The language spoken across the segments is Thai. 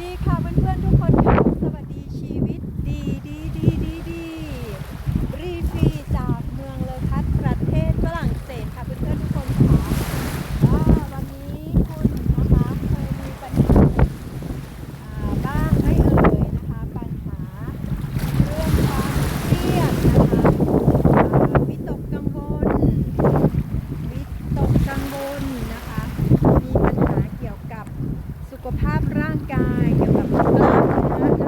ดีค่ะเพื่ กายเกี่ยวกับเริ่มเนื้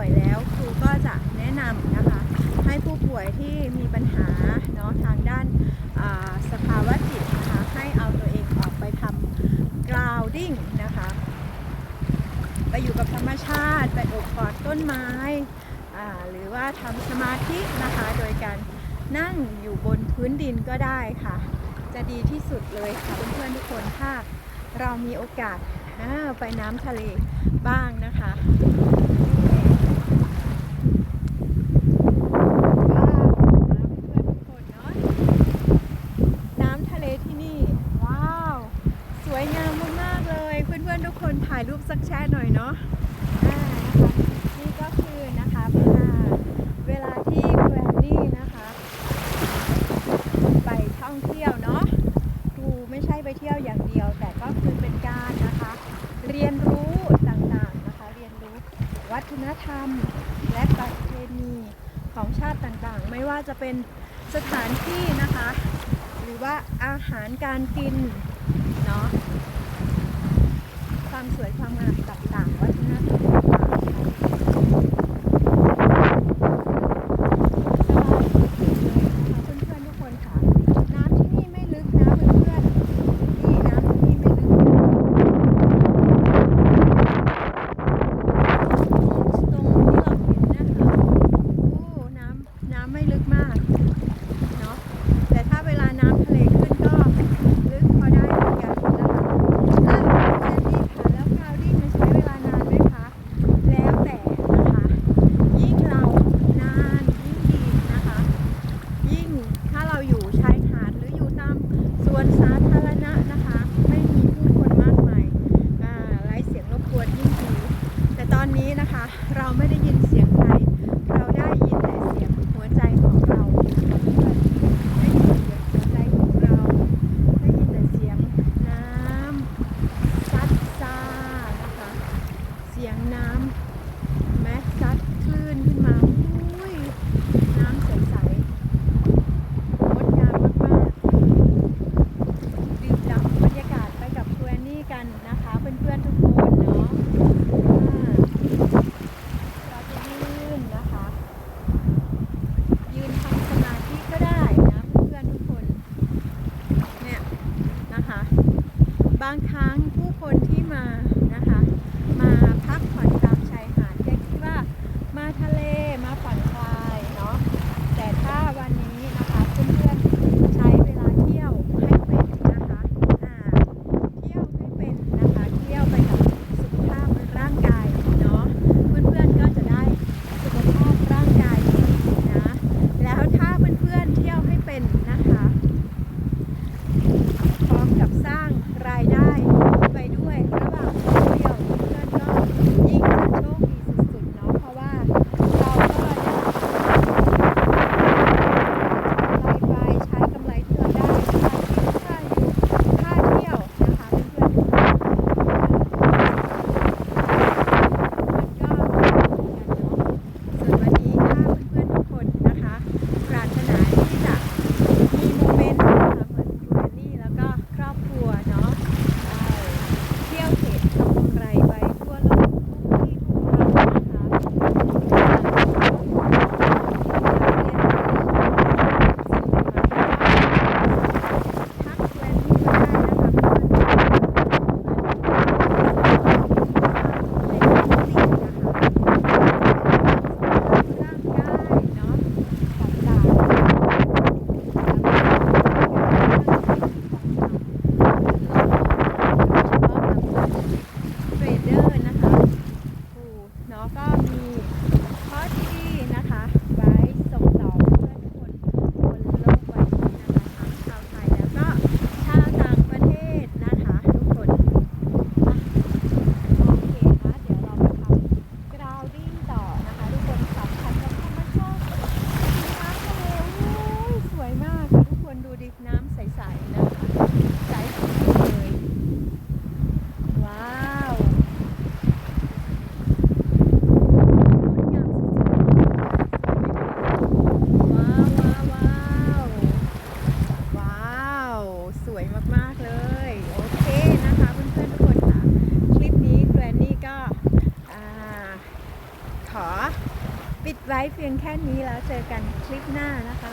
ป่วยแล้วครูก็จะแนะนำนะคะ ให้ผู้ป่วยที่มีปัญหาเนาะทางด้านสภาวะจิตนะคะให้เอาตัวเองออกไปทำ grounding นะคะ ไปอยู่กับธรรมชาติ ไปอบกอดต้นไม้ หรือว่าทำสมาธินะคะ โดยการนั่งอยู่บนพื้นดินก็ได้ค่ะ จะดีที่สุดเลยค่ะเพื่อนๆทุกคนถ้าเรามีโอกาสไปน้ำทะเลบ้างนะคะ ไม่ว่าจะเป็นสถานที่นะคะ หรือว่าอาหารการกินเนาะความสวยความงามต่างๆวัฒนธรรมต่างๆ টাটা ฟ์เพียงแค่นี้แล้วเจอกันคลิปหน้านะคะ